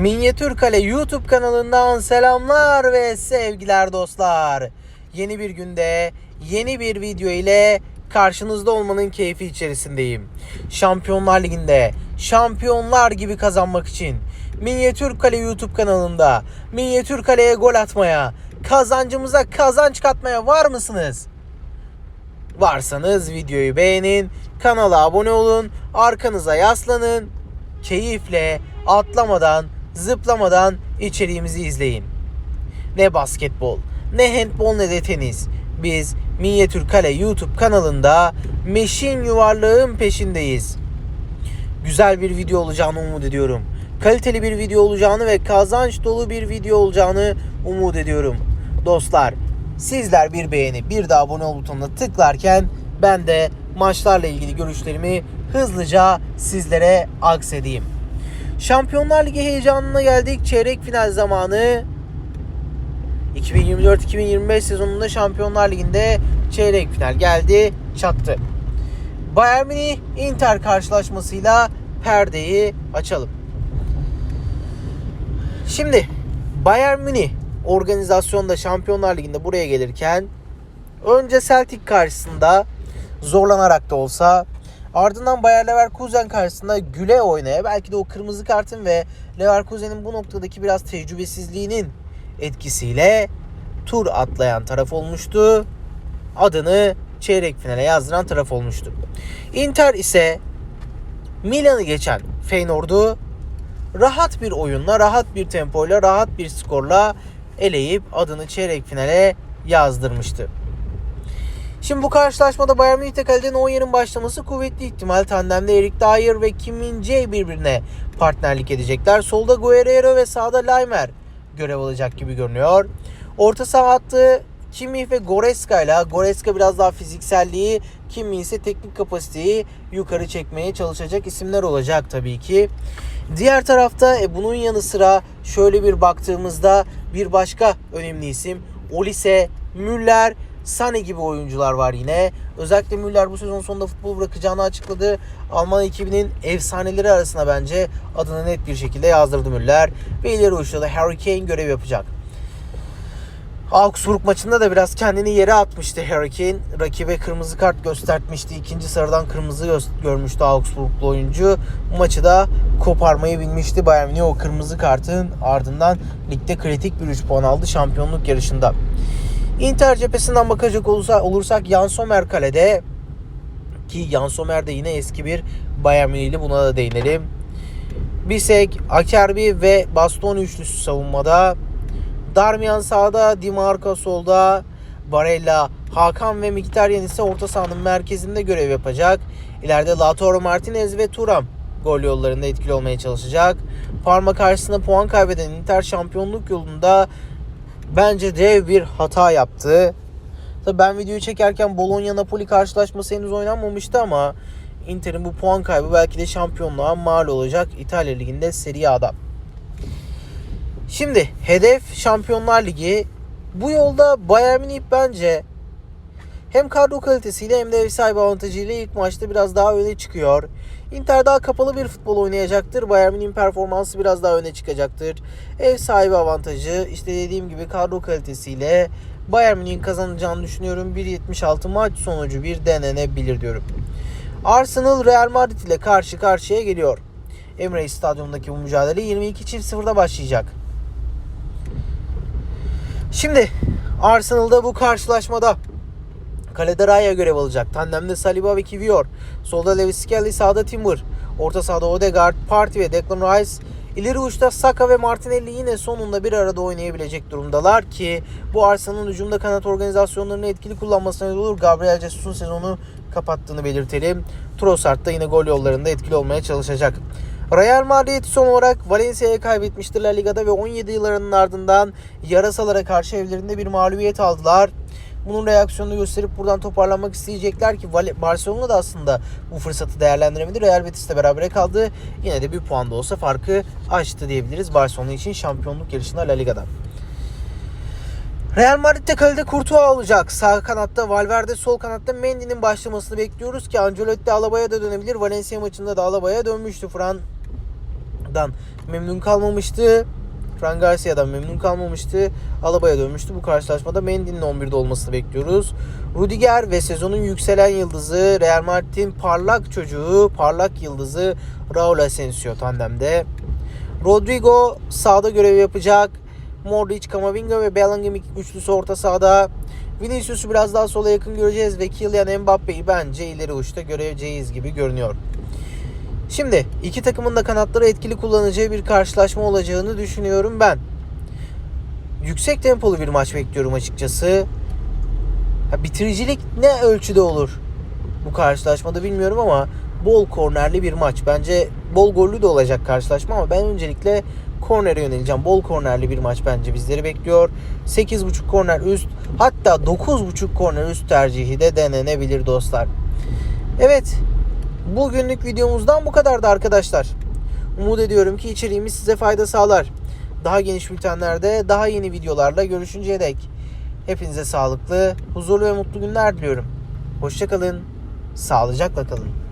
Minyatür Kale YouTube kanalından selamlar ve sevgiler dostlar. Yeni bir günde yeni bir video ile karşınızda olmanın keyfi içerisindeyim. Şampiyonlar Ligi'nde şampiyonlar gibi kazanmak için Minyatür Kale YouTube kanalında Minyatür Kale'ye gol atmaya, kazancımıza kazanç katmaya var mısınız? Varsanız videoyu beğenin, kanala abone olun, arkanıza yaslanın, keyifle, atlamadan, zıplamadan içeriğimizi izleyin. Ne basketbol, ne handbol ne de tenis. Biz Minyatür Kale YouTube kanalında meşin yuvarlığın peşindeyiz. Güzel bir video olacağını umut ediyorum. Kaliteli bir video olacağını ve kazanç dolu bir video olacağını umut ediyorum. Dostlar, sizler bir beğeni, bir de abone ol butonuna tıklarken ben de maçlarla ilgili görüşlerimi hızlıca sizlere aksedeyim. Şampiyonlar Ligi heyecanına geldik. Çeyrek final zamanı 2024-2025 sezonunda Şampiyonlar Ligi'nde çeyrek final geldi, çattı. Bayern Münih Inter karşılaşmasıyla perdeyi açalım. Şimdi Bayern Münih organizasyonda Şampiyonlar Ligi'nde buraya gelirken önce Celtic karşısında zorlanarak da olsa ardından Bayer Leverkusen karşısında güle oynaya belki de o kırmızı kartın ve Leverkusen'in bu noktadaki biraz tecrübesizliğinin etkisiyle tur atlayan taraf olmuştu. Adını çeyrek finale yazdıran taraf olmuştu. Inter ise Milan'ı geçen Feyenoord'u rahat bir oyunla, rahat bir tempoyla, rahat bir skorla eleyip adını çeyrek finale yazdırmıştı. Şimdi bu karşılaşmada Bayern Münih'te kaleden Neuer'in başlaması kuvvetli ihtimal. Tandemde Erik Dyer ve Kim Min-jae birbirine partnerlik edecekler. Solda Guerrero ve sağda Leimer görev alacak gibi görünüyor. Orta saha hattı Kimmich ve Goreska ile Goreska biraz daha fizikselliği, Kimmich ise teknik kapasiteyi yukarı çekmeye çalışacak isimler olacak tabii ki. Diğer tarafta e, bunun yanı sıra şöyle bir baktığımızda bir başka önemli isim Olise, Müller, Sane gibi oyuncular var yine. Özellikle Müller bu sezon sonunda futbol bırakacağını açıkladı. Alman ekibinin efsaneleri arasına bence adını net bir şekilde yazdırdı Müller. Ve ileri uçta da Harry Kane görev yapacak. Augsburg maçında da biraz kendini yere atmıştı Harry Kane. Rakibe kırmızı kart göstermişti. İkinci sarıdan kırmızı gö- görmüştü Augsburglu oyuncu. Maçı da koparmayı bilmişti. Bayern Münih o kırmızı kartın ardından ligde kritik bir 3 puan aldı şampiyonluk yarışında. Inter cephesinden bakacak olursa, olursak Jan Sommer kalede ki Jan Sommer de yine eski bir Bayern Münihli buna da değinelim. Bisek, Akerbi ve Bastoni üçlüsü savunmada. Darmian sağda, Di Marco solda, Barella, Hakan ve Mkhitaryan ise orta sahanın merkezinde görev yapacak. İleride Lautaro Martinez ve Thuram gol yollarında etkili olmaya çalışacak. Parma karşısında puan kaybeden Inter şampiyonluk yolunda bence dev bir hata yaptı. Tabii ben videoyu çekerken Bologna-Napoli karşılaşması henüz oynanmamıştı ama Inter'in bu puan kaybı belki de şampiyonluğa mal olacak İtalya Ligi'nde Serie A'da. Şimdi hedef Şampiyonlar Ligi. Bu yolda Bayern Münih bence hem kadro kalitesiyle hem de ev sahibi avantajıyla ilk maçta biraz daha öne çıkıyor. Inter daha kapalı bir futbol oynayacaktır. Bayern Münih'in performansı biraz daha öne çıkacaktır. Ev sahibi avantajı işte dediğim gibi kadro kalitesiyle Bayern Münih'in kazanacağını düşünüyorum. 1.76 maç sonucu bir denenebilir diyorum. Arsenal Real Madrid ile karşı karşıya geliyor. Emirates Stadyumundaki bu mücadele 22 çift 0'da başlayacak. Şimdi Arsenal'da bu karşılaşmada Kalede Raya görev alacak. Tandemde Saliba ve Kivior. Solda Lewis Skelly, sağda Timber. Orta sahada Odegaard, Partey ve Declan Rice. İleri uçta Saka ve Martinelli yine sonunda bir arada oynayabilecek durumdalar ki bu Arsenal'ın hücumda kanat organizasyonlarını etkili kullanmasına yol olur. Gabriel Jesus'un sezonu kapattığını belirtelim. Trossard da yine gol yollarında etkili olmaya çalışacak. Real Madrid son olarak Valencia'ya kaybetmiştir La Liga'da ve 17 yıllarının ardından yarasalara karşı evlerinde bir mağlubiyet aldılar. Bunun reaksiyonunu gösterip buradan toparlanmak isteyecekler ki Barcelona da aslında bu fırsatı değerlendiremedi. Real Betis'le berabere kaldı. Yine de bir puan da olsa farkı açtı diyebiliriz Barcelona için şampiyonluk yarışında La Liga'da. Real Madrid'de kalede Courtois olacak. Sağ kanatta Valverde, sol kanatta Mendy'nin başlamasını bekliyoruz ki Ancelotti Alaba'ya da dönebilir. Valencia maçında da Alaba'ya dönmüştü Fran dan memnun kalmamıştı. Fran Garcia'dan memnun kalmamıştı. Alaba'ya dönmüştü. Bu karşılaşmada Mendy'nin 11'de olmasını bekliyoruz. Rudiger ve sezonun yükselen yıldızı Real Madrid'in parlak çocuğu, parlak yıldızı Raul Asensio tandemde. Rodrigo sağda görev yapacak. Modric, Camavinga ve Bellingham üçlüsü orta sahada. Vinicius'u biraz daha sola yakın göreceğiz ve Kylian Mbappe'yi bence ileri uçta göreceğiz gibi görünüyor. Şimdi iki takımın da kanatları etkili kullanacağı bir karşılaşma olacağını düşünüyorum ben. Yüksek tempolu bir maç bekliyorum açıkçası. Ha, bitiricilik ne ölçüde olur bu karşılaşmada bilmiyorum ama bol kornerli bir maç. Bence bol gollü de olacak karşılaşma ama ben öncelikle kornere yöneleceğim. Bol kornerli bir maç bence bizleri bekliyor. 8.5 korner üst hatta 9.5 korner üst tercihi de denenebilir dostlar. Evet bugünlük videomuzdan bu kadardı arkadaşlar. Umut ediyorum ki içeriğimiz size fayda sağlar. Daha geniş bültenlerde daha yeni videolarla görüşünceye dek hepinize sağlıklı, huzurlu ve mutlu günler diliyorum. Hoşçakalın, sağlıcakla kalın.